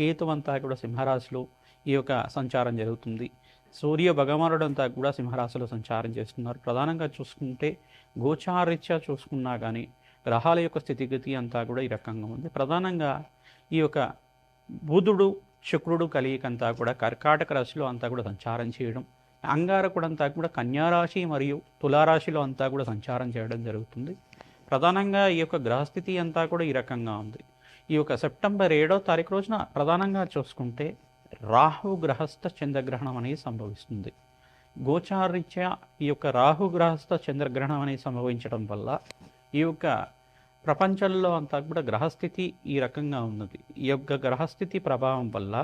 కేతు అంతా కూడా సింహరాశిలో ఈ యొక్క సంచారం జరుగుతుంది. సూర్య భగవానుడు అంతా కూడా సింహరాశిలో సంచారం చేస్తున్నారు. ప్రధానంగా చూసుకుంటే గోచారీత్యా చూసుకున్నా కానీ గ్రహాల యొక్క స్థితిగతి అంతా కూడా ఈ రకంగా ఉంది. ప్రధానంగా ఈ యొక్క బుధుడు శుక్రుడు కలియిక అంతా కూడా కర్కాటక రాశిలో అంతా కూడా సంచారం చేయడం అంగారకుడు అంతా కూడా కన్యారాశి మరియు తులారాశిలో అంతా కూడా సంచారం చేయడం జరుగుతుంది. ప్రధానంగా ఈ యొక్క గ్రహస్థితి అంతా కూడా ఈ రకంగా ఉంది. ఈ యొక్క సెప్టెంబర్ ఏడో తారీఖు రోజున ప్రధానంగా చూసుకుంటే రాహు గ్రహస్థ చంద్రగ్రహణం అనేది సంభవిస్తుంది. గోచారీత్యా ఈ యొక్క రాహు గ్రహస్థ చంద్రగ్రహణం అనేది సంభవించడం వల్ల ఈ యొక్క ప్రపంచంలో అంతా కూడా గ్రహస్థితి ఈ రకంగా ఉన్నది. ఈ యొక్క గ్రహస్థితి ప్రభావం వల్ల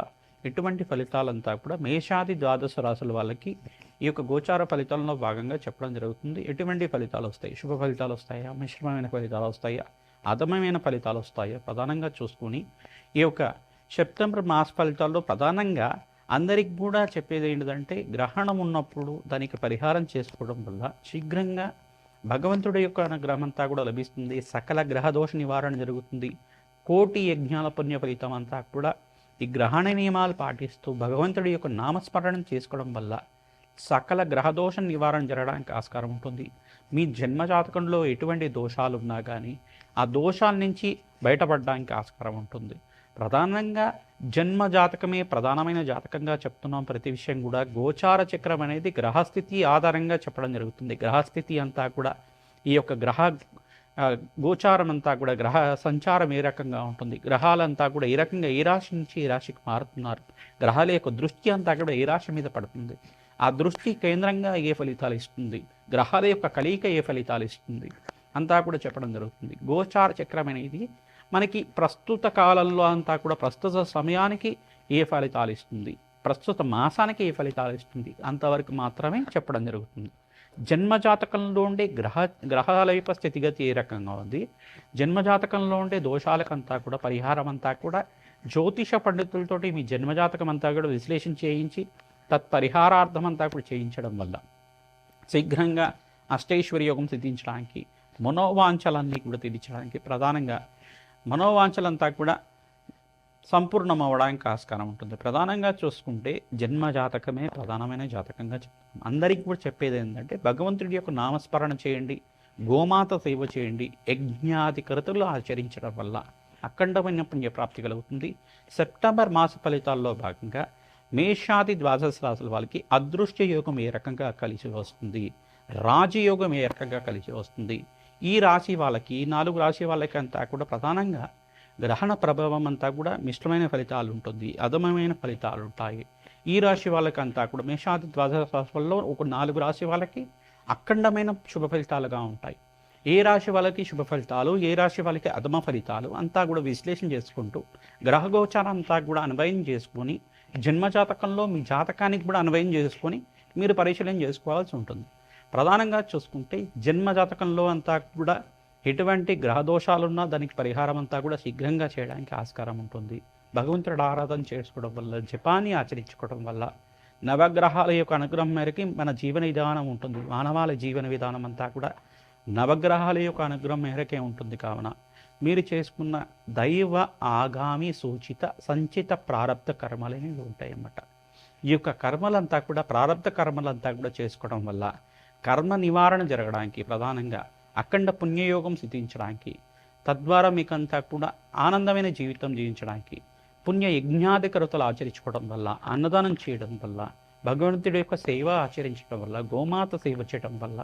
ఎటువంటి ఫలితాలంతా కూడా మేషాది ద్వాదశ రాసుల వాళ్ళకి ఈ యొక్క గోచార ఫలితాలలో భాగంగా చెప్పడం జరుగుతుంది. ఎటువంటి ఫలితాలు వస్తాయి? శుభ ఫలితాలు వస్తాయా? మిశ్రమమైన ఫలితాలు వస్తాయా? అదమమైన ఫలితాలు వస్తాయో. ప్రధానంగా చూసుకొని ఈ యొక్క సెప్టెంబర్ మాస ఫలితాల్లో ప్రధానంగా అందరికి కూడా చెప్పేది ఏంటిదంటే గ్రహణం ఉన్నప్పుడు దానికి పరిహారం చేసుకోవడం వల్ల శీఘ్రంగా భగవంతుడి యొక్క అనుగ్రహం అంతా కూడా లభిస్తుంది. సకల గ్రహదోష నివారణ జరుగుతుంది. కోటి యజ్ఞాల పుణ్య ఫలితం అంతా కూడా ఈ గ్రహణ నియమాలు పాటిస్తూ భగవంతుడి యొక్క నామస్మరణం చేసుకోవడం వల్ల సకల గ్రహదోష నివారణ జరగడానికి ఆస్కారం ఉంటుంది. మీ జన్మజాతకంలో ఎటువంటి దోషాలు ఉన్నా కానీ ఆ దోషాల నుంచి బయటపడడానికి ఆస్కారం ఉంటుంది. ప్రధానంగా జన్మ జాతకమే ప్రధానమైన జాతకంగా చెప్తున్నాం ప్రతి విషయం కూడా. గోచార చక్రం అనేది గ్రహస్థితి ఆధారంగా చెప్పడం జరుగుతుంది. గ్రహస్థితి అంతా కూడా ఈ యొక్క గ్రహ గోచారం అంతా కూడా గ్రహ సంచారం ఏ రకంగా ఉంటుంది? గ్రహాలంతా కూడా ఏ రకంగా ఏ రాశి నుంచి ఏ రాశికి మారుతున్నారు? గ్రహాల యొక్క దృష్టి అంతా కూడా ఏ రాశి మీద పడుతుంది? ఆ దృష్టి కేంద్రంగా ఏ ఫలితాలు ఇస్తుంది? గ్రహాల యొక్క కలయిక ఏ ఫలితాలు ఇస్తుంది? అంతా కూడా చెప్పడం జరుగుతుంది. గోచార చక్రం అనేది మనకి ప్రస్తుత కాలంలో అంతా కూడా ప్రస్తుత సమయానికి ఏ ఫలితాలు ఇస్తుంది? ప్రస్తుత మాసానికి ఏ ఫలితాలు ఇస్తుంది? అంతవరకు మాత్రమే చెప్పడం జరుగుతుంది. జన్మజాతకంలో ఉండే గ్రహ గ్రహాల యొక్క స్థితిగతి ఏ రకంగా ఉంది? జన్మజాతకంలో ఉండే దోషాలకంతా కూడా పరిహారం అంతా కూడా జ్యోతిష పండితులతోటి మీ జన్మజాతకం అంతా కూడా విశ్లేషణ చేయించి తత్పరిహారార్థం అంతా కూడా చేయించడం వల్ల శీఘ్రంగా అష్టైశ్వర్య యోగం సిద్ధించడానికి మనోవాంఛలన్నీ కూడా తీర్చడానికి ప్రధానంగా మనోవాంఛలంతా కూడా సంపూర్ణం అవ్వడానికి ఆస్కారం ఉంటుంది. ప్రధానంగా చూసుకుంటే జన్మ జాతకమే ప్రధానమైన జాతకంగా చెప్తాం. అందరికీ కూడా చెప్పేది ఏంటంటే భగవంతుడి యొక్క నామస్మరణ చేయండి గోమాత సేవ చేయండి యజ్ఞాది కృతులు ఆచరించడం వల్ల అఖండమైన పుణ్యప్రాప్తి కలుగుతుంది. సెప్టెంబర్ మాస ఫలితాల్లో భాగంగా మేషాది ద్వాదశ రాశుల వాళ్ళకి అదృష్ట యోగం ఏ రకంగా కలిసి వస్తుంది? రాజయోగం ఏ రకంగా కలిసి వస్తుంది? ఈ రాశి వాళ్ళకి ఈ నాలుగు రాశి వాళ్ళకి అంతా కూడా ప్రధానంగా గ్రహణ ప్రభావం అంతా కూడా మిశ్రమైన ఫలితాలు ఉంటుంది. అధమమైన ఫలితాలు ఉంటాయి. ఈ రాశి వాళ్ళకంతా కూడా మేషాది ద్వాదశ రాశుల్లో ఒక నాలుగు రాశి వాళ్ళకి అఖండమైన శుభ ఫలితాలుగా ఉంటాయి. ఏ రాశి వాళ్ళకి శుభ ఫలితాలు ఏ రాశి వాళ్ళకి అధమ ఫలితాలు అంతా కూడా విశ్లేషణ చేసుకుంటూ గ్రహగోచారం అంతా కూడా అన్వయం చేసుకొని జన్మజాతకంలో మీ జాతకానికి కూడా అన్వయం చేసుకొని మీరు పరిశీలన చేసుకోవాల్సి ఉంటుంది. ప్రధానంగా చూసుకుంటే జన్మ జాతకంలో అంతా కూడా ఎటువంటి గ్రహదోషాలున్నా దానికి పరిహారం అంతా కూడా శీఘ్రంగా చేయడానికి ఆస్కారం ఉంటుంది. భగవంతుడు ఆరాధన చేసుకోవడం వల్ల జపాన్ని ఆచరించుకోవడం వల్ల నవగ్రహాల యొక్క అనుగ్రహం మేరకి మన జీవన విధానం ఉంటుంది. మానవాళి జీవన విధానం అంతా కూడా నవగ్రహాల యొక్క అనుగ్రహం మేరకే ఉంటుంది కావున. మీరు చేసుకున్న దైవ ఆగామి సూచిత సంచిత ప్రారంధ కర్మలు అనేవి ఉంటాయన్నమాట. ఈ యొక్క కర్మలంతా కూడా ప్రారంధ కర్మలంతా కూడా చేసుకోవడం వల్ల కర్మ నివారణ జరగడానికి ప్రధానంగా అఖండ పుణ్యయోగం సిద్ధించడానికి తద్వారా మీకంతా కూడా ఆనందమైన జీవితం జీవించడానికి పుణ్య యజ్ఞాధికరతలు ఆచరించుకోవడం వల్ల అన్నదానం చేయడం వల్ల భగవంతుడి యొక్క సేవ ఆచరించడం వల్ల గోమాత సేవ చేయడం వల్ల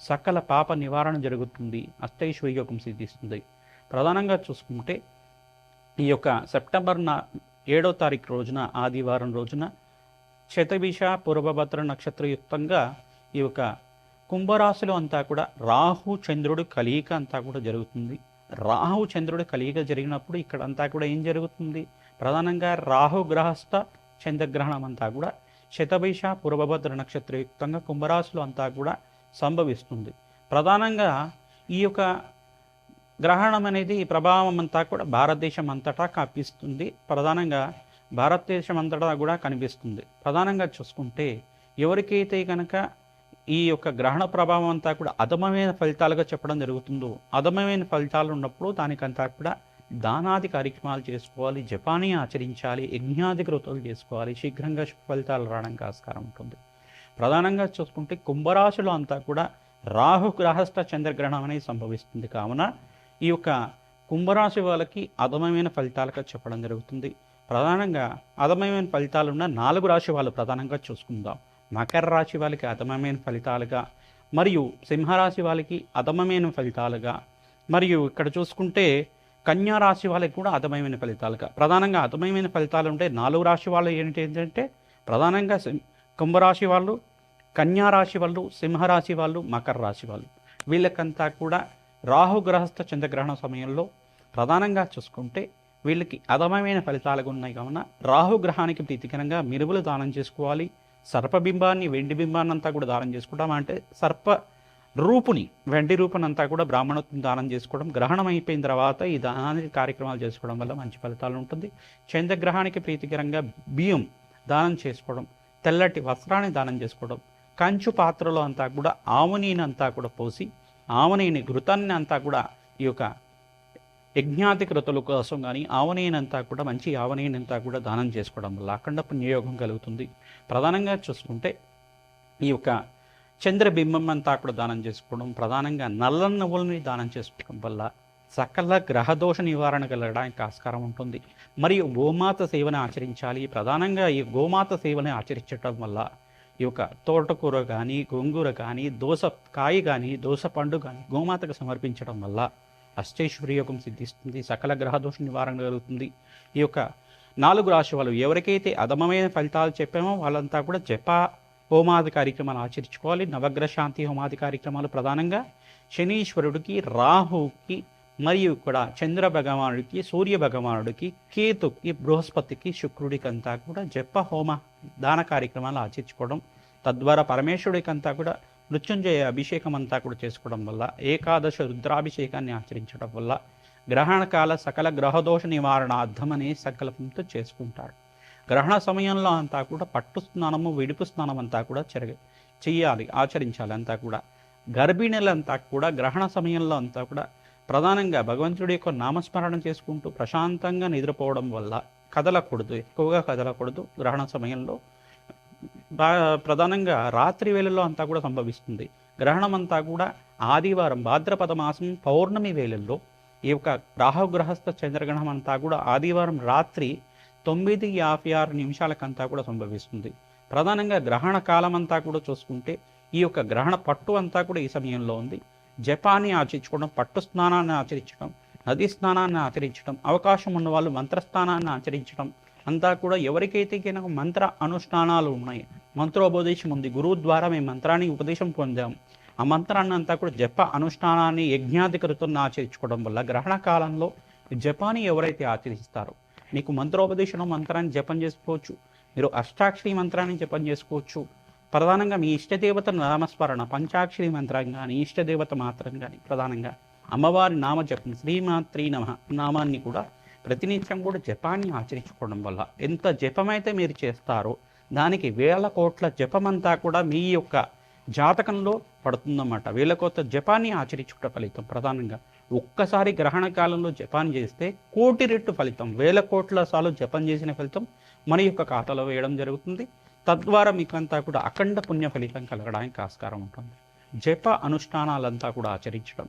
సకల పాప నివారణ జరుగుతుంది అష్టైశ్వర్యోగం సిద్ధిస్తుంది. ప్రధానంగా చూసుకుంటే ఈ యొక్క సెప్టెంబర్ నా ఏడో తారీఖు రోజున ఆదివారం రోజున శతభిష పూర్వభద్ర నక్షత్రయుక్తంగా ఈ యొక్క కుంభరాశిలో అంతా కూడా రాహు చంద్రుడు కలియిక అంతా కూడా జరుగుతుంది. రాహు చంద్రుడు కలియిక జరిగినప్పుడు ఇక్కడ అంతా కూడా ఏం జరుగుతుంది? ప్రధానంగా రాహు గ్రహస్థ చంద్రగ్రహణం అంతా కూడా శతభిష పూర్వభద్ర నక్షత్రయుక్తంగా కుంభరాశిలో అంతా కూడా సంభవిస్తుంది. ప్రధానంగా ఈ యొక్క గ్రహణం అనేది ఈ ప్రభావం అంతా కూడా భారతదేశం అంతటా కనిపిస్తుంది. ప్రధానంగా భారతదేశం అంతటా కూడా కనిపిస్తుంది. ప్రధానంగా చూసుకుంటే ఎవరికైతే కనుక ఈ యొక్క గ్రహణ ప్రభావం అంతా కూడా అధమమైన ఫలితాలుగా చెప్పడం జరుగుతుందో అధమమైన ఫలితాలు ఉన్నప్పుడు దానికంతా కూడా దానాది కార్యక్రమాలు చేసుకోవాలి జపానీ ఆచరించాలి యజ్ఞాది కృతులు చేసుకోవాలి. శీఘ్రంగా ఫలితాలు రావడానికి ఆస్కారం ఉంటుంది. ప్రధానంగా చూసుకుంటే కుంభరాశులు అంతా కూడా రాహు గ్రహస్థ చంద్రగ్రహణం అనేది సంభవిస్తుంది. కావున ఈ యొక్క కుంభరాశి వాళ్ళకి అధమమైన ఫలితాలుగా చెప్పడం జరుగుతుంది. ప్రధానంగా అధమమైన ఫలితాలు ఉన్న నాలుగు రాశి వాళ్ళు ప్రధానంగా చూసుకుందాం. మకర రాశి వాళ్ళకి అధమమైన ఫలితాలుగా మరియు సింహరాశి వాళ్ళకి అధమమైన ఫలితాలుగా మరియు ఇక్కడ చూసుకుంటే కన్యా రాశి వాళ్ళకి కూడా అధమమైన ఫలితాలుగా. ప్రధానంగా అధమమైన ఫలితాలు ఉంటే నాలుగు రాశి వాళ్ళు ఏంటి ఏంటంటే ప్రధానంగా కుంభరాశి వాళ్ళు కన్యా రాశి వాళ్ళు సింహరాశి వాళ్ళు మకర రాశి వాళ్ళు. వీళ్ళకంతా కూడా రాహు గ్రహస్థ చంద్రగ్రహణ సమయంలో ప్రధానంగా చూసుకుంటే వీళ్ళకి అధమమైన ఫలితాలు ఉన్నాయి. కావున రాహు గ్రహానికి ప్రీతికరంగా మిరువులు దానం చేసుకోవాలి. సర్పబింబాన్ని వెండి బింబాన్ని అంతా కూడా దానం చేసుకోవడం అంటే సర్ప రూపుని వెండి రూపునంతా కూడా బ్రాహ్మణత్వం దానం చేసుకోవడం గ్రహణం అయిపోయిన తర్వాత ఈ దానానికి కార్యక్రమాలు చేసుకోవడం వల్ల మంచి ఫలితాలు ఉంటుంది. చంద్రగ్రహానికి ప్రీతికరంగా బియ్యం దానం చేసుకోవడం తెల్లటి వస్త్రాన్ని దానం చేసుకోవడం కంచు పాత్రలో అంతా కూడా ఆమునీనంతా కూడా పోసి ఆవనేని ఘృతాన్ని అంతా కూడా ఈ యొక్క యజ్ఞాతి కృతుల కోసం కానీ ఆవనేనంతా కూడా మంచి ఆవనేనంతా కూడా దానం చేసుకోవడం వల్ల అఖండ పుణ్యయోగం కలుగుతుంది. ప్రధానంగా చూసుకుంటే ఈ యొక్క చంద్రబింబం అంతా కూడా దానం చేసుకోవడం ప్రధానంగా నల్ల నువ్వులని దానం చేసుకోవడం వల్ల సకల గ్రహదోష నివారణ కలగడానికి ఆస్కారం ఉంటుంది. మరియు గోమాత సేవను ఆచరించాలి. ప్రధానంగా ఈ గోమాత సేవను ఆచరించడం వల్ల ఈ యొక్క తోటకూర కానీ గోంగూర కానీ దోస కాయ కానీ దోస పండు కానీ గోమాతకు సమర్పించడం వల్ల అష్టైశ్వర్యోగం సిద్ధిస్తుంది సకల గ్రహదోష నివారణ కలుగుతుంది. ఈ యొక్క నాలుగు రాశి వాళ్ళు ఎవరికైతే అధమమైన ఫలితాలు చెప్పామో వాళ్ళంతా కూడా జప హోమాది కార్యక్రమాలు ఆచరించుకోవాలి. నవగ్రహ శాంతి హోమాది కార్యక్రమాలు ప్రధానంగా శనీశ్వరుడికి రాహుకి మరియు కూడా చంద్ర భగవానుడికి సూర్య భగవానుడికి కేతుకి బృహస్పతికి శుక్రుడికి అంతా కూడా జప హోమ దాన కార్యక్రమాలు ఆచరించుకోవడం తద్వారా పరమేశ్వరుడికంతా కూడా మృత్యుంజయ అభిషేకం అంతా కూడా చేసుకోవడం వల్ల ఏకాదశ రుద్రాభిషేకాన్ని ఆచరించడం వల్ల గ్రహణకాల సకల గ్రహదోష నివారణ అర్థమనే సంకల్పంతో చేసుకుంటాడు. గ్రహణ సమయంలో అంతా కూడా పట్టు స్నానము విడుపు స్నానం అంతా కూడా చెరగ చెయ్యాలి ఆచరించాలి అంతా కూడా. గర్భిణులంతా కూడా గ్రహణ సమయంలో అంతా కూడా ప్రధానంగా భగవంతుడి యొక్క నామస్మరణ చేసుకుంటూ ప్రశాంతంగా నిద్రపోవడం వల్ల కదలకూడదు ఎక్కువగా కదలకూడదు గ్రహణ సమయంలో. ప్రధానంగా రాత్రి వేళల్లో అంతా కూడా సంభవిస్తుంది. గ్రహణం అంతా కూడా ఆదివారం భాద్రపద మాసం పౌర్ణమి వేళల్లో ఈ యొక్క రాహుగ్రహస్థ చంద్రగ్రహణం అంతా కూడా ఆదివారం రాత్రి తొమ్మిది యాభై ఆరు నిమిషాలకంతా కూడా సంభవిస్తుంది. ప్రధానంగా గ్రహణ కాలం అంతా కూడా చూసుకుంటే ఈ యొక్క గ్రహణ పట్టు అంతా కూడా ఈ సమయంలో ఉంది. జపాన్ని ఆచరించుకోవడం పట్టు స్నానాన్ని ఆచరించడం నదీ స్నానాన్ని ఆచరించడం అవకాశం ఉన్న వాళ్ళు మంత్రస్నానాన్ని ఆచరించడం అంతా కూడా ఎవరికైతే కనుక మంత్ర అనుష్ఠానాలు ఉన్నాయి. మంత్రోపదేశం ఉంది. గురువు ద్వారా మేము మంత్రాన్ని ఉపదేశం పొందాం. ఆ మంత్రాన్ని అంతా కూడా జప అనుష్ఠానాన్ని యజ్ఞాధికృతులను ఆచరించుకోవడం వల్ల గ్రహణ కాలంలో జపాన్ని ఎవరైతే ఆచరిస్తారో మీకు మంత్రోపదేశం మంత్రాన్ని జపం చేసుకోవచ్చు. మీరు అష్టాక్షరి మంత్రాన్ని జపం చేసుకోవచ్చు. ప్రధానంగా మీ ఇష్టదేవత నామస్మరణ పంచాక్షరి మంత్రం కానీ ఇష్టదేవత మాత్రం కానీ ప్రధానంగా అమ్మవారి నామ జపం శ్రీమాత్రి నమ నామాన్ని కూడా ప్రతినిత్యం కూడా జపాన్ని ఆచరించుకోవడం వల్ల ఎంత జపమైతే మీరు చేస్తారో దానికి వేల కోట్ల జపమంతా కూడా మీ యొక్క జాతకంలో పడుతుందన్నమాట. వేల కోట్ల జపాన్ని ఆచరించుకుంట ఫలితం ప్రధానంగా ఒక్కసారి గ్రహణ కాలంలో జపాన్ చేస్తే కోటి రెట్టు ఫలితం వేల కోట్ల సార్లు జపం చేసిన ఫలితం మన యొక్క ఖాతాలో వేయడం జరుగుతుంది. తద్వారా మీకంతా కూడా అఖండ పుణ్య ఫలితం కలగడానికి ఆస్కారం ఉంటుంది. జప అనుష్ఠానాలంతా కూడా ఆచరించడం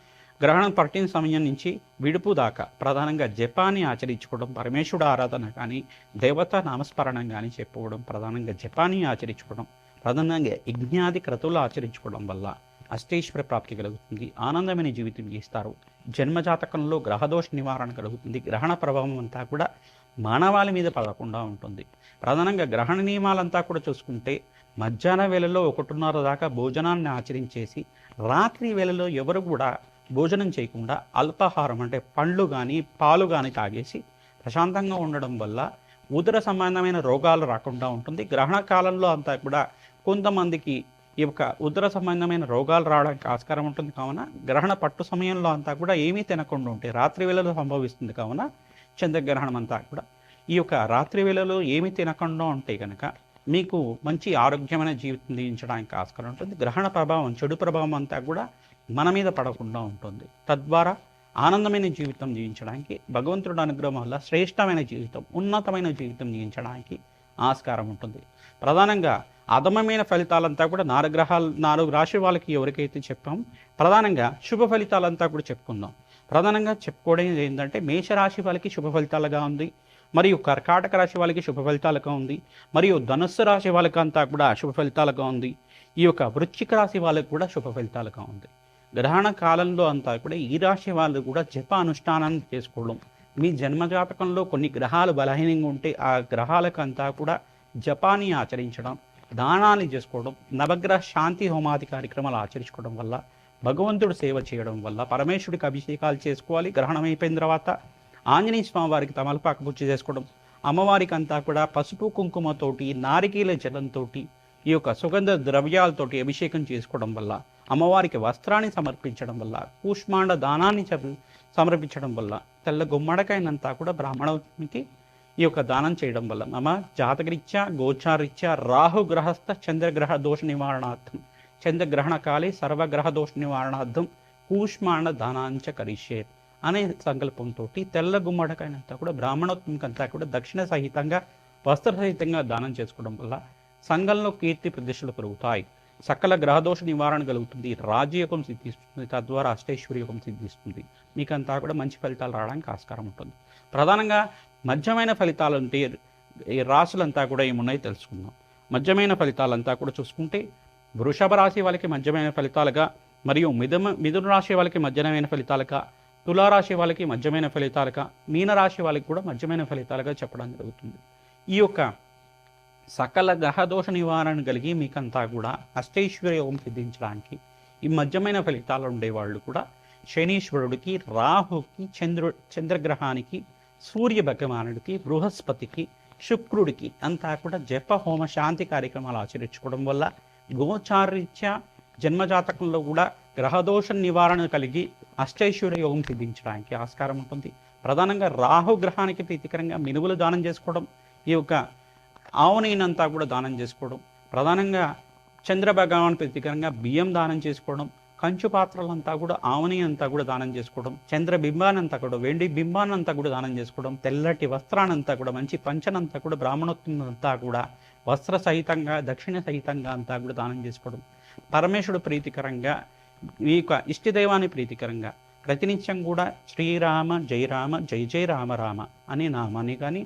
గ్రహణం పట్టిన సమయం నుంచి విడుపు దాకా ప్రధానంగా జపాన్ని ఆచరించుకోవడం పరమేశ్వరుడు ఆరాధన కానీ దేవతా నామస్మరణం కానీ చెప్పుకోవడం ప్రధానంగా జపాన్ని ఆచరించుకోవడం ప్రధానంగా యజ్ఞాది క్రతువులు ఆచరించుకోవడం వల్ల అష్టేశ్వర ప్రాప్తి కలుగుతుంది ఆనందమైన జీవితం గీస్తారు జన్మజాతకంలో గ్రహదోష నివారణ కలుగుతుంది గ్రహణ ప్రభావం అంతా కూడా మానవాళ మీద పడకుండా ఉంటుంది. ప్రధానంగా గ్రహణ నియమాలంతా కూడా చూసుకుంటే మధ్యాహ్న వేళలో ఒకటిన్నర దాకా భోజనాన్ని ఆచరించేసి రాత్రి వేళలో ఎవరు కూడా భోజనం చేయకుండా అల్పాహారం అంటే పండ్లు కానీ పాలు కానీ తాగేసి ప్రశాంతంగా ఉండడం వల్ల ఉదర సంబంధమైన రోగాలు రాకుండా ఉంటుంది. గ్రహణ కాలంలో అంతా కూడా కొంతమందికి ఈ యొక్క ఉదర సంబంధమైన రోగాలు రావడానికి ఆస్కారం ఉంటుంది. కావున గ్రహణ పట్టు సమయంలో అంతా కూడా ఏమీ తినకుండా ఉంటే రాత్రి వేళలో సంభవిస్తుంది. కావున చంద్రగ్రహణం అంతా కూడా ఈ యొక్క రాత్రి వేళలో ఏమీ తినకుండా ఉంటే కనుక మీకు మంచి ఆరోగ్యమైన జీవితం జీవించడానికి ఆస్కారం ఉంటుంది. గ్రహణ ప్రభావం చెడు ప్రభావం అంతా కూడా మన మీద పడకుండా ఉంటుంది. తద్వారా ఆనందమైన జీవితం జీవించడానికి భగవంతుడు అనుగ్రహం వల్ల శ్రేష్టమైన జీవితం ఉన్నతమైన జీవితం జీవించడానికి ఆస్కారం ఉంటుంది. ప్రధానంగా అధమమైన ఫలితాలంతా కూడా నాలుగు గ్రహాలు నాలుగు రాశి వాళ్ళకి ఎవరికైతే చెప్పాం ప్రధానంగా శుభ ఫలితాలంతా కూడా చెప్పుకుందాం. ప్రధానంగా చెప్పుకోవడం ఏంటంటే మేషరాశి వాళ్ళకి శుభ ఫలితాలుగా ఉంది మరియు కర్కాటక రాశి వాళ్ళకి శుభ ఫలితాలుగా ఉంది మరియు ధనుస్సు రాశి వాళ్ళకి అంతా కూడా శుభ ఫలితాలుగా ఉంది ఈ యొక్క వృశ్చిక రాశి వాళ్ళకి కూడా శుభ ఫలితాలుగా ఉంది. గ్రహణ కాలంలో అంతా కూడా ఈ రాశి వాళ్ళు కూడా జప అనుష్ఠానాన్ని చేసుకోవడం. మీ జన్మజాతకంలో కొన్ని గ్రహాలు బలహీనంగా ఉంటే ఆ గ్రహాలకంతా కూడా జపాన్ని ఆచరించడం దానాన్ని చేసుకోవడం నవగ్రహ శాంతి హోమాది కార్యక్రమాలు ఆచరించుకోవడం వల్ల భగవంతుడు సేవ చేయడం వల్ల పరమేశ్వరుడికి అభిషేకాలు చేసుకోవాలి గ్రహణం అయిపోయిన తర్వాత ఆంజనేయ స్వామి వారికి తమలపాకు పూజ చేసుకోవడం అమ్మవారికి అంతా కూడా పసుపు కుంకుమతోటి నారికేల జలంతో ఈ యొక్క సుగంధ ద్రవ్యాలతోటి అభిషేకం చేసుకోవడం వల్ల అమ్మవారికి వస్త్రాన్ని సమర్పించడం వల్ల కూష్మాండ దానాన్ని చ- సమర్పించడం వల్ల తెల్ల గుమ్మడకైనంతా కూడా బ్రాహ్మణునికి ఈ యొక్క దానం చేయడం వల్ల మమ జాతకరీత్యా గోచారీత్యా రాహుగ్రహస్థ చంద్రగ్రహ దోష నివారణార్థం చంద్రగ్రహణ కాలే సర్వగ్రహ దోష నివారణార్థం కూష్మాండ దానాంచ కరిషే అనే సంకల్పంతో తెల్ల గుమ్మడికాయనంతా కూడా బ్రాహ్మణోత్మకంతా కూడా దక్షిణ సహితంగా వస్త్ర సహితంగా దానం చేసుకోవడం వల్ల సంఘంలో కీర్తి ప్రతిష్టలు పెరుగుతాయి. సకల గ్రహదోష నివారణ కలుగుతుంది. రాజయోగం సిద్ధిస్తుంది. తద్వారా అష్టైశ్వర్యోగం సిద్ధిస్తుంది. మీకు అంతా కూడా మంచి ఫలితాలు రావడానికి ఆస్కారం ఉంటుంది. ప్రధానంగా మధ్యమైన ఫలితాలు అంటే ఈ రాశులంతా కూడా ఏమున్నాయో తెలుసుకుందాం. మధ్యమైన ఫలితాలంతా కూడా చూసుకుంటే వృషభ రాశి వాళ్ళకి మధ్యమైన ఫలితాలుగా మరియు మిథున మిథున రాశి వాళ్ళకి మధ్యమైన ఫలితాలుగా తులారాశి వాళ్ళకి మధ్యమైన ఫలితాలుగా మీనరాశి వాళ్ళకి కూడా మధ్యమైన ఫలితాలుగా చెప్పడం జరుగుతుంది. ఈ యొక్క సకల గ్రహదోష నివారణ కలిగి మీకంతా కూడా అష్టైశ్వర్య యోగం సిద్ధించడానికి ఈ మధ్యమైన ఫలితాలు ఉండేవాళ్ళు కూడా శనీశ్వరుడికి రాహుకి చంద్రు చంద్రగ్రహానికి సూర్య భగవానుడికి బృహస్పతికి శుక్రుడికి అంతా కూడా జప హోమ శాంతి కార్యక్రమాలు ఆచరించుకోవడం వల్ల గోచారీత్యా జన్మజాతకంలో కూడా గ్రహదోష నివారణ కలిగి అష్టైశ్వర్య యోగం సిద్ధించడానికి ఆస్కారం ఉంటుంది. ప్రధానంగా రాహు గ్రహానికి ప్రీతికరంగా మినువులు దానం చేసుకోవడం ఈ యొక్క ఆవునైనంతా కూడా దానం చేసుకోవడం. ప్రధానంగా చంద్రభగవాన్ ప్రతీకరంగా బియ్యం దానం చేసుకోవడం. కంచు పాత్రలంతా కూడా ఆవని అంతా కూడా దానం చేసుకోవడం. చంద్ర బింబానంతా కూడా వెండి బింబానంతా కూడా దానం చేసుకోవడం. తెల్లటి వస్త్రానంతా కూడా మంచి పంచనంతా కూడా బ్రాహ్మణోత్వంతా కూడా వస్త్ర సహితంగా దక్షిణ సహితంగా అంతా కూడా దానం చేసుకోవడం. పరమేశ్వరుడు ప్రీతికరంగా ఈ యొక్క ఇష్టదైవాన్ని ప్రీతికరంగా ప్రతినిత్యం కూడా శ్రీరామ జయరామ జయ జయ రామ రామ అనే నామాన్ని కానీ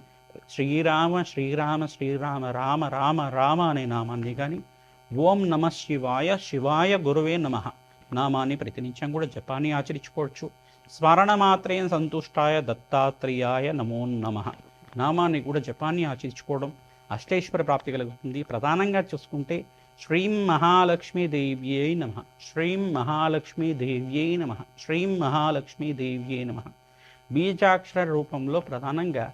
శ్రీరామ శ్రీరామ శ్రీరామ రామ రామ రామ అనే నామాన్ని కానీ ఓం నమ శివాయ శివాయ గురువే నమ నామాన్ని ప్రతినిత్యం కూడా జపాన్ని ఆచరించుకోవచ్చు. స్మరణమాత్రేయం సంతుష్టాయ దత్తాత్రేయాయ నమో నమ నామాన్ని కూడా జపాన్ని ఆచరించుకోవడం అష్టేశ్వర ప్రాప్తి కలుగుతుంది. ప్రధానంగా చూసుకుంటే శ్రీం మహాలక్ష్మీదేవ్యై నమ శ్రీం మహాలక్ష్మీదేవ్యై నమ శ్రీం మహాలక్ష్మీదేవ్యై నమ. బీజాక్షర రూపంలో ప్రధానంగా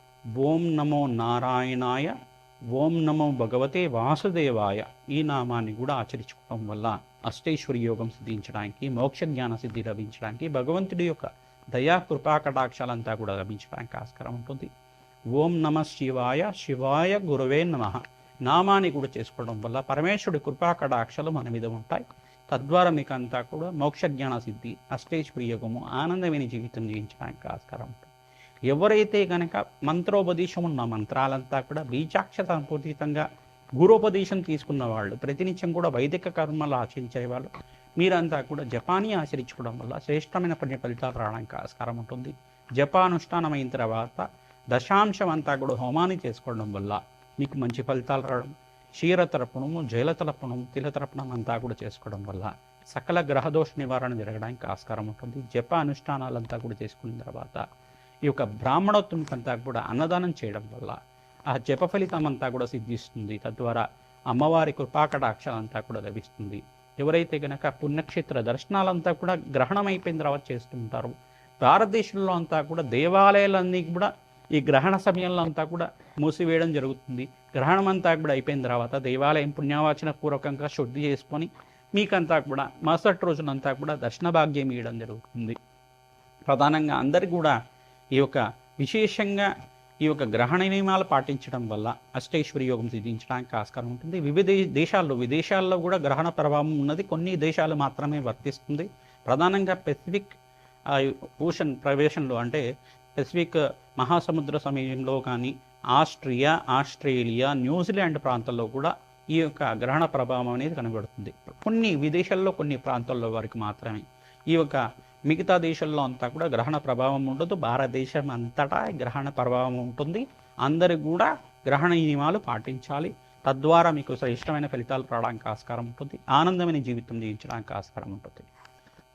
ఓం నమో నారాయణాయ ఓం నమో భగవతే వాసుదేవాయ ఈ నామాన్ని కూడా ఆచరించుకోవడం వల్ల అష్టేశ్వరి యోగం సిద్ధించడానికి మోక్ష జ్ఞాన సిద్ధి లభించడానికి భగవంతుడి యొక్క దయా కృపాకటాక్షాలంతా కూడా లభించడానికి ఆస్కారం ఉంటుంది. ఓం నమ శివాయ శివాయ గురువే నమ. నామాన్ని కూడా చేసుకోవడం వల్ల పరమేశ్వరుడి కృపాకటాక్షలు మన మీద ఉంటాయి. తద్వారా మీకు అంతా కూడా మోక్ష జ్ఞాన సిద్ధి అష్టేశ్వరి యోగము ఆనందమైన జీవితం జీవించడానికి ఆస్కారం ఉంటుంది. ఎవరైతే కనుక మంత్రోపదేశం ఉన్న మంత్రాలంతా కూడా బీజాక్ష సంపూరితంగా గురోపదేశం తీసుకున్న వాళ్ళు ప్రతినిత్యం కూడా వైదిక కర్మలు ఆచరించే వాళ్ళు మీరంతా కూడా జపానీ ఆచరించుకోవడం వల్ల శ్రేష్టమైన పుణ్య ఫలితాలు రావడానికి ఆస్కారం ఉంటుంది. జపానుష్ఠానం అయిన తర్వాత దశాంశం అంతా కూడా హోమాన్ని చేసుకోవడం వల్ల మీకు మంచి ఫలితాలు రావడం క్షీర తర్పణము జైల తర్పణం తిల తర్పణం అంతా కూడా చేసుకోవడం వల్ల సకల గ్రహదోష నివారణ జరగడానికి ఆస్కారం ఉంటుంది. జప అనుష్ఠానాలంతా కూడా చేసుకున్న తర్వాత ఈ యొక్క బ్రాహ్మణోత్వంకంతా కూడా అన్నదానం చేయడం వల్ల ఆ జప ఫలితం అంతా కూడా సిద్ధిస్తుంది. తద్వారా అమ్మవారి కృపాకటాక్షలంతా కూడా లభిస్తుంది. ఎవరైతే గనక పుణ్యక్షేత్ర దర్శనాలంతా కూడా గ్రహణం అయిపోయిన తర్వాత చేస్తుంటారు భారతదేశంలో అంతా కూడా దేవాలయాలన్నీ కూడా ఈ గ్రహణ సమయంలో అంతా కూడా మూసివేయడం జరుగుతుంది. గ్రహణం అంతా కూడా అయిపోయిన తర్వాత దేవాలయం పుణ్యవాచన పూర్వకంగా శుద్ధి చేసుకొని మీకంతా కూడా మరుసటి రోజునంతా కూడా దర్శన భాగ్యం ఇవ్వడం జరుగుతుంది. ప్రధానంగా అందరికి కూడా ఈ యొక్క విశేషంగా ఈ యొక్క గ్రహణ నియమాలు పాటించడం వల్ల అష్టైశ్వర్య యోగం సిద్ధించడానికి ఆస్కారం ఉంటుంది. వివిధ దేశాల్లో విదేశాల్లో కూడా గ్రహణ ప్రభావం ఉన్నది. కొన్ని దేశాలు మాత్రమే వర్తిస్తుంది. ప్రధానంగా పెసిఫిక్ ఓషన్ ప్రవేశంలో అంటే పెసిఫిక్ మహాసముద్ర సమయంలో కానీ ఆస్ట్రియా ఆస్ట్రేలియా న్యూజిలాండ్ ప్రాంతాల్లో కూడా ఈ యొక్క గ్రహణ ప్రభావం అనేది కనబడుతుంది. కొన్ని విదేశాల్లో కొన్ని ప్రాంతాల్లో వరకు మాత్రమే ఈ యొక్క మిగతా దేశాల్లో అంతా కూడా గ్రహణ ప్రభావం ఉండదు. భారతదేశం అంతటా గ్రహణ ప్రభావం ఉంటుంది. అందరూ కూడా గ్రహణ నియమాలు పాటించాలి. తద్వారా మీకు శ్రేష్టమైన ఫలితాలు రావడానికి ఆస్కారం ఉంటుంది. ఆనందమైన జీవితం జీవించడానికి ఆస్కారం ఉంటుంది.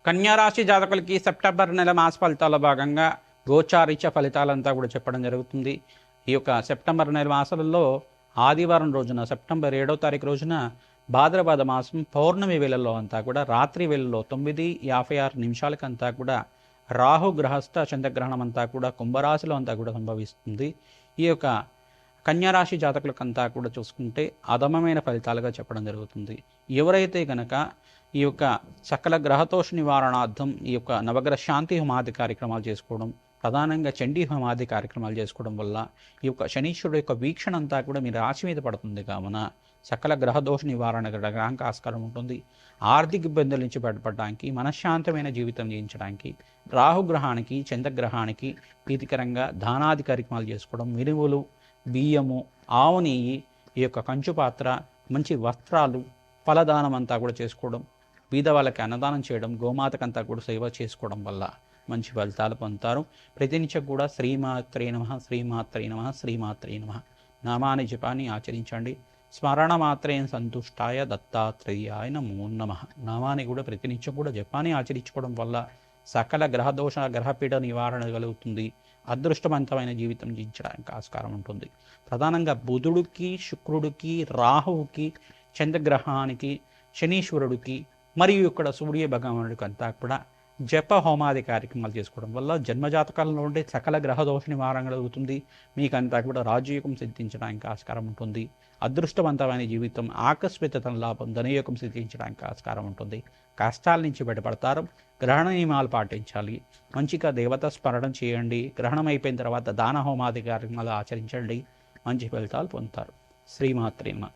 కన్యారాశి జాతకులకి సెప్టెంబర్ నెల మాస ఫలితాల భాగంగా గోచారిచ ఫలితాలంతా కూడా చెప్పడం జరుగుతుంది. ఈ యొక్క సెప్టెంబర్ నెల మాసాలలో ఆదివారం రోజున సెప్టెంబర్ ఏడో తారీఖు రోజున భాద్రపద మాసం పౌర్ణమి వేళల్లో అంతా కూడా రాత్రి వేళల్లో తొమ్మిది యాభై ఆరు నిమిషాలకంతా కూడా రాహు గ్రహస్థ చంద్రగ్రహణం అంతా కూడా కుంభరాశిలో అంతా కూడా సంభవిస్తుంది. ఈ యొక్క కన్యారాశి జాతకులకంతా కూడా చూసుకుంటే అధమమైన ఫలితాలుగా చెప్పడం జరుగుతుంది. ఎవరైతే గనక ఈ యొక్క సకల గ్రహతోష నివారణార్థం ఈ యొక్క నవగ్రహ శాంతి హోమాది కార్యక్రమాలు చేసుకోవడం ప్రధానంగా చండీ హోమాది కార్యక్రమాలు చేసుకోవడం వల్ల ఈ యొక్క శనీశ్వరుడు యొక్క వీక్షణ అంతా కూడా మీ రాశి మీద పడుతుంది కావున. సకల గ్రహదోష నివారణ జరగడానికి ఆస్కారం ఉంటుంది. ఆర్థిక ఇబ్బందుల నుంచి బయటపడడానికి మనశ్శాంతమైన జీవితం జీవించడానికి రాహుగ్రహానికి చంద్రగ్రహానికి ప్రీతికరంగా దానాది కార్యక్రమాలు చేసుకోవడం మినువులు బియ్యము ఆవు నెయ్యి ఈ యొక్క కంచు పాత్ర మంచి వస్త్రాలు ఫలదానం అంతా కూడా చేసుకోవడం బీద వాళ్ళకి అన్నదానం చేయడం గోమాతకంతా కూడా సేవ చేసుకోవడం వల్ల మంచి ఫలితాలు పొందుతారు. ప్రతినిత్యం కూడా శ్రీమాత్రే నమ శ్రీమాత్రే నమ శ్రీమాత్రే నమ. నామాని జపాన్ని ఆచరించండి. స్మరణమాత్రేం సంతుష్టాయ దత్తాత్రేయాయ నమో నమ. నామాన్ని కూడా ప్రతినిత్యం కూడా జపాన్ని ఆచరించుకోవడం వల్ల సకల గ్రహదోష గ్రహపీడ నివారణ కలుగుతుంది. అదృష్టవంతమైన జీవితం జీవించడానికి ఆస్కారం ఉంటుంది. ప్రధానంగా బుధుడికి శుక్రుడికి రాహువుకి చంద్రగ్రహానికి శనీశ్వరుడికి మరియు ఇక్కడ సూర్య భగవానుడికి అంతా కూడా జప హోమాది కార్యక్రమాలు చేసుకోవడం వల్ల జన్మజాతకాలంలో ఉండే సకల గ్రహ దోష నివారణ కలుగుతుంది మీకంతా కూడా రాజయోగం సిద్ధించడానికి ఆస్కారం ఉంటుంది. అదృష్టవంతమైన జీవితం ఆకస్మిక లాభం ధనయోగం సిద్ధించడానికి ఆస్కారం ఉంటుంది. కష్టాల నుంచి బయటపడతారు. గ్రహణ నియమాలు పాటించాలి. మంచిగా దేవత స్మరణం చేయండి. గ్రహణం అయిపోయిన తర్వాత దాన హోమాది కార్యక్రమాలు ఆచరించండి. మంచి ఫలితాలు పొందుతారు. శ్రీమాత్రేమ